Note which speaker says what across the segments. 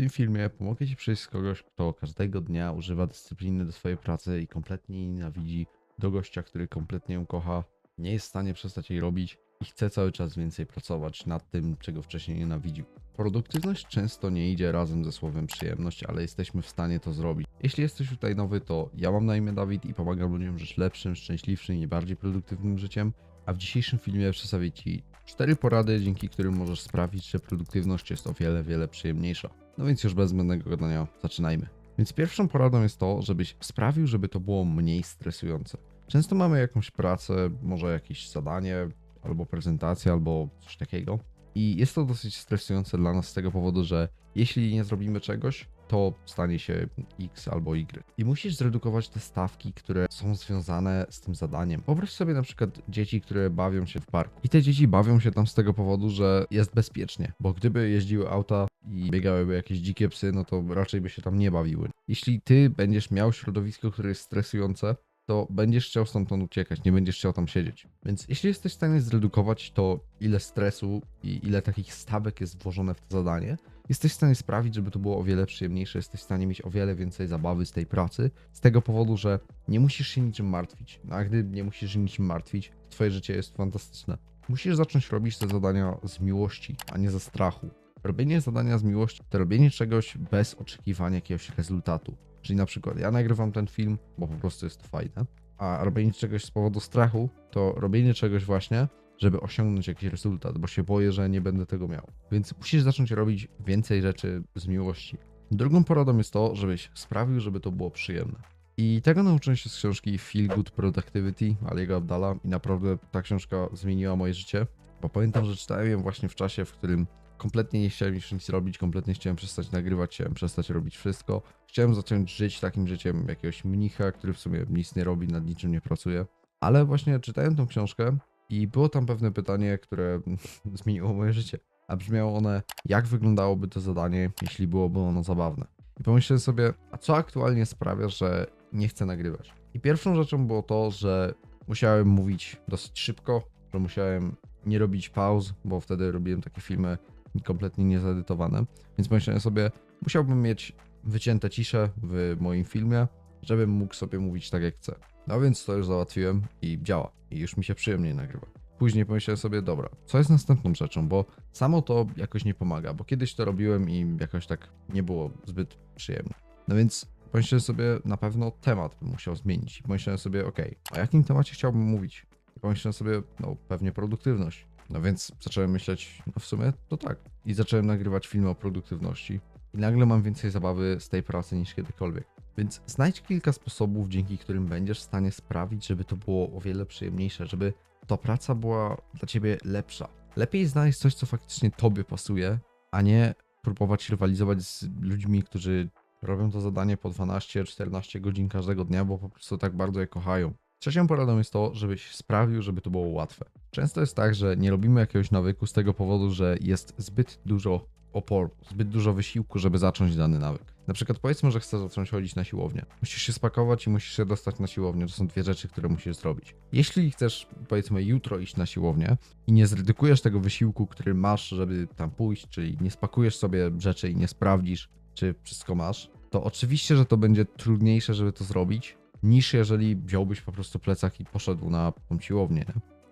Speaker 1: tym filmie pomogę Ci przejść z kogoś, kto każdego dnia używa dyscypliny do swojej pracy i kompletnie nienawidzi, do gościa, który kompletnie ją kocha, nie jest w stanie przestać jej robić i chce cały czas więcej pracować nad tym, czego wcześniej nienawidził. Produktywność często nie idzie razem ze słowem przyjemność, ale jesteśmy w stanie to zrobić. Jeśli jesteś tutaj nowy, to ja mam na imię Dawid i pomagam ludziom żyć lepszym, szczęśliwszym i bardziej produktywnym życiem, a w dzisiejszym filmie przedstawię Ci cztery porady, dzięki którym możesz sprawić, że produktywność jest o wiele, wiele przyjemniejsza. No więc już bez zbędnego gadania zaczynajmy. Więc pierwszą poradą jest to, żebyś sprawił, żeby to było mniej stresujące. Często mamy jakąś pracę, może jakieś zadanie, albo prezentację, albo coś takiego. I jest to dosyć stresujące dla nas z tego powodu, że jeśli nie zrobimy czegoś, to stanie się X albo Y. I musisz zredukować te stawki, które są związane z tym zadaniem. Wyobraź sobie na przykład dzieci, które bawią się w parku. I te dzieci bawią się tam z tego powodu, że jest bezpiecznie, bo gdyby jeździły auta i biegałyby jakieś dzikie psy, no to raczej by się tam nie bawiły. Jeśli ty będziesz miał środowisko, które jest stresujące, to będziesz chciał stamtąd uciekać, nie będziesz chciał tam siedzieć. Więc jeśli jesteś w stanie zredukować to, ile stresu i ile takich stawek jest włożone w to zadanie, jesteś w stanie sprawić, żeby to było o wiele przyjemniejsze, jesteś w stanie mieć o wiele więcej zabawy z tej pracy, z tego powodu, że nie musisz się niczym martwić. No, a gdy nie musisz się niczym martwić, twoje życie jest fantastyczne. Musisz zacząć robić te zadania z miłości, a nie ze strachu. Robienie zadania z miłości to robienie czegoś bez oczekiwania jakiegoś rezultatu. Czyli na przykład ja nagrywam ten film, bo po prostu jest to fajne, a robienie czegoś z powodu strachu to robienie czegoś właśnie, żeby osiągnąć jakiś rezultat, bo się boję, że nie będę tego miał. Więc musisz zacząć robić więcej rzeczy z miłości. Drugą poradą jest to, żebyś sprawił, żeby to było przyjemne. I tego nauczyłem się z książki Feel Good Productivity Aliego Abdala i naprawdę ta książka zmieniła moje życie, bo pamiętam, że czytałem ją właśnie w czasie, w którym kompletnie nie chciałem już nic robić, kompletnie chciałem przestać nagrywać, chciałem przestać robić wszystko. Chciałem zacząć żyć takim życiem jakiegoś mnicha, który w sumie nic nie robi, nad niczym nie pracuje. Ale właśnie czytałem tą książkę i było tam pewne pytanie, które zmieniło moje życie. A brzmiało one, jak wyglądałoby to zadanie, jeśli byłoby ono zabawne. I pomyślałem sobie, a co aktualnie sprawia, że nie chcę nagrywać? I pierwszą rzeczą było to, że musiałem mówić dosyć szybko, że musiałem nie robić pauz, bo wtedy robiłem takie filmy kompletnie niezedytowane. Więc pomyślałem sobie, musiałbym mieć wycięte cisze w moim filmie, żebym mógł sobie mówić tak jak chcę. No więc to już załatwiłem i działa. I już mi się przyjemniej nagrywa. Później pomyślałem sobie, dobra, co jest następną rzeczą, bo samo to jakoś nie pomaga, bo kiedyś to robiłem i jakoś tak nie było zbyt przyjemnie. No więc pomyślałem sobie, na pewno temat bym musiał zmienić. I pomyślałem sobie, ok, o jakim temacie chciałbym mówić? I pomyślałem sobie, no pewnie produktywność. No więc zacząłem myśleć, no w sumie to tak. I zacząłem nagrywać filmy o produktywności. I nagle mam więcej zabawy z tej pracy niż kiedykolwiek. Więc znajdź kilka sposobów, dzięki którym będziesz w stanie sprawić, żeby to było o wiele przyjemniejsze, żeby ta praca była dla ciebie lepsza. Lepiej znaleźć coś, co faktycznie tobie pasuje, a nie próbować rywalizować z ludźmi, którzy robią to zadanie po 12-14 godzin każdego dnia, bo po prostu tak bardzo je kochają. Trzecią poradą jest to, żebyś sprawił, żeby to było łatwe. Często jest tak, że nie robimy jakiegoś nawyku z tego powodu, że jest zbyt dużo oporu, zbyt dużo wysiłku, żeby zacząć dany nawyk. Na przykład powiedzmy, że chcesz zacząć chodzić na siłownię. Musisz się spakować i musisz się dostać na siłownię. To są dwie rzeczy, które musisz zrobić. Jeśli chcesz, powiedzmy, jutro iść na siłownię i nie zredukujesz tego wysiłku, który masz, żeby tam pójść, czyli nie spakujesz sobie rzeczy i nie sprawdzisz, czy wszystko masz, to oczywiście, że to będzie trudniejsze, żeby to zrobić, niż jeżeli wziąłbyś po prostu plecak i poszedł na siłownię.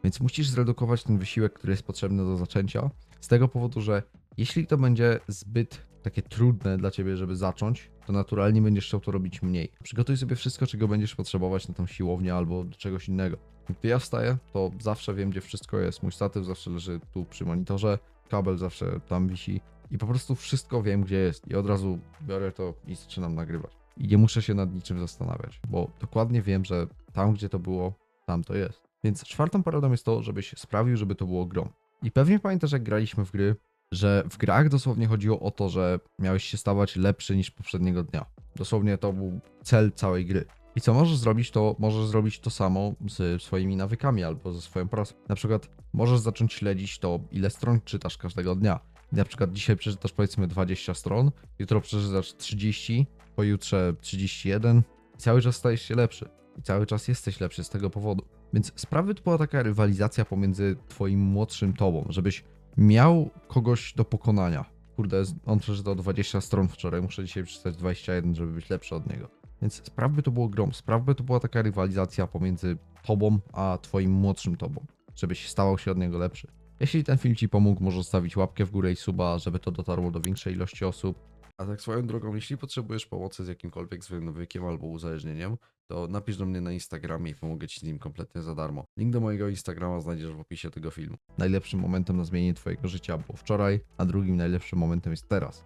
Speaker 1: Więc musisz zredukować ten wysiłek, który jest potrzebny do zaczęcia, z tego powodu, że jeśli to będzie zbyt takie trudne dla ciebie, żeby zacząć, to naturalnie będziesz chciał to robić mniej. Przygotuj sobie wszystko, czego będziesz potrzebować na tą siłownię albo do czegoś innego. Gdy ja wstaję, to zawsze wiem, gdzie wszystko jest. Mój statyw zawsze leży tu przy monitorze, kabel zawsze tam wisi i po prostu wszystko wiem, gdzie jest. I od razu biorę to i zaczynam nagrywać. I nie muszę się nad niczym zastanawiać, bo dokładnie wiem, że tam, gdzie to było, tam to jest. Więc czwartą poradą jest to, żebyś sprawił, żeby to było grą. I pewnie pamiętasz, jak graliśmy w gry, że w grach dosłownie chodziło o to, że miałeś się stawać lepszy niż poprzedniego dnia. Dosłownie to był cel całej gry. I co możesz zrobić, to możesz zrobić to samo z swoimi nawykami albo ze swoją pracą. Na przykład możesz zacząć śledzić to, ile stron czytasz każdego dnia. Na przykład dzisiaj przeczytasz powiedzmy 20 stron, jutro przeczytasz 30, pojutrze 31 i cały czas stajesz się lepszy. I cały czas jesteś lepszy z tego powodu. Więc sprawy to była taka rywalizacja pomiędzy twoim młodszym tobą, żebyś miał kogoś do pokonania. kurde, on przeczytał 20 stron wczoraj, muszę dzisiaj przeczytać 21, żeby być lepszy od niego. Więc spraw by to było grom, spraw by to była taka rywalizacja pomiędzy tobą a twoim młodszym tobą, żebyś stawał się od niego lepszy. Jeśli ten film ci pomógł, możesz zostawić łapkę w górę i suba, żeby to dotarło do większej ilości osób. A tak swoją drogą, jeśli potrzebujesz pomocy z jakimkolwiek złym nawykiem albo uzależnieniem, to napisz do mnie na Instagramie i pomogę ci z nim kompletnie za darmo. Link do mojego Instagrama znajdziesz w opisie tego filmu. Najlepszym momentem na zmienienie twojego życia było wczoraj, a drugim najlepszym momentem jest teraz.